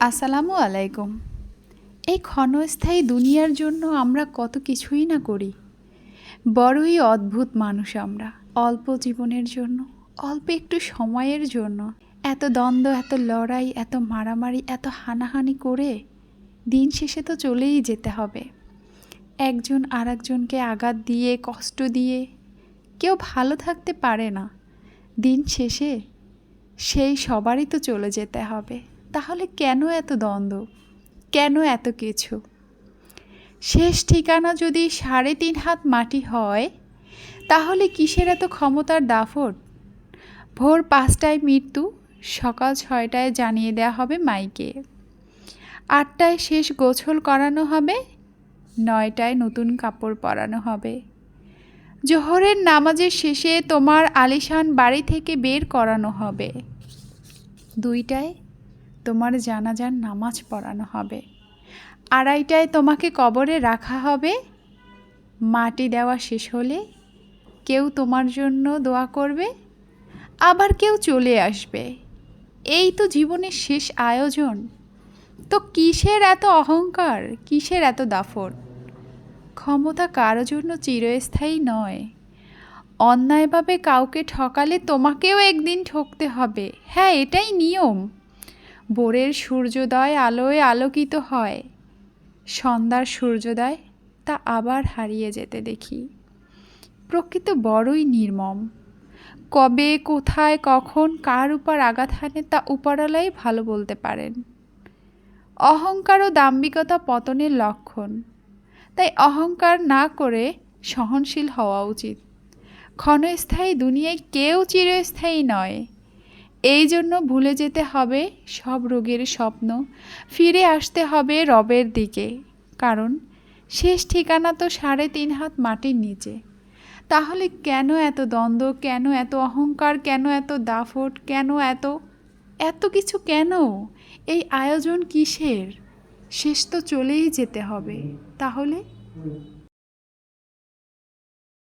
আসসালামু আলাইকুম। এই ক্ষণস্থায়ী দুনিয়ার জন্য আমরা কত কিছুই না করি। বড়ই অদ্ভুত মানুষ আমরা, অল্প জীবনের জন্য, অল্প একটু সময়ের জন্য। এত দ্বন্দ্ব, এত লড়াই, এত মারামারি, এত হানাহানি করে দিন শেষে তো চলেই যেতে হবে। একজন আর একজনকে আঘাত দিয়ে, কষ্ট দিয়ে কেউ ভালো থাকতে পারে না। দিন শেষে সেই সবারই তো চলে যেতে হবে। তাহলে কেন এত দ্বন্দ্ব? কেন এত কিছু? শেষ ঠিকানা যদি সাড়ে তিন হাত মাটি হয়, তাহলে কিসের এত ক্ষমতার দাফট ভোর পাঁচটায় মৃত্যু, সকাল ছয়টায় জানিয়ে দেওয়া হবে মাইকে। আটটায় শেষ গোছল করানো হবে, নয়টায় নতুন কাপড় পরানো হবে। জোহরের নামাজের শেষে তোমার আলিশান বাড়ি থেকে বের করানো হবে। দুইটায় তোমার জানাজার নামাজ পড়ানো হবে। আড়াইটায় তোমাকে কবরে রাখা হবে। মাটি দেওয়া শেষ হলে কেউ তোমার জন্য দোয়া করবে। আবার কেউ চলে আসবে। এই তো জীবনের শেষ আয়োজন। তো কিসের এত অহংকার? কিসের এত দাফট ক্ষমতা কারও জন্য চিরস্থায়ী নয়। অন্যায়ভাবে কাউকে ঠকালে তোমাকেও একদিন ঠকতে হবে। হ্যাঁ এটাই নিয়ম। ভোরের সূর্যোদয় আলোয় আলোকিত হয়। সন্ধ্যার সূর্যোদয় তা আবার হারিয়ে যেতে দেখি। প্রকৃত বড়ই নির্মম। কবে, কোথায়, কখন, কার উপর আঘাত হানে তা উপরালাই ভালো বলতে পারেন। অহংকার ও দাম্ভিকতা পতনের লক্ষণ। তাই অহংকার না করে সহনশীল হওয়া উচিত। ক্ষণস্থায়ী দুনিয়ায় কেউ চিরস্থায়ী নয়। এই জন্য ভুলে যেতে হবে সব রোগের স্বপ্ন। ফিরে আসতে হবে রবের দিকে। কারণ শেষ ঠিকানা তো সাড়ে তিন হাত মাটির নিচে। তাহলে কেন এত দ্বন্দ্ব, কেন এত অহংকার, কেন এত দাফট, কেন এত এত কিছু কেন? এই আয়োজন কিসের? শেষ তো চলেই যেতে হবে। তাহলে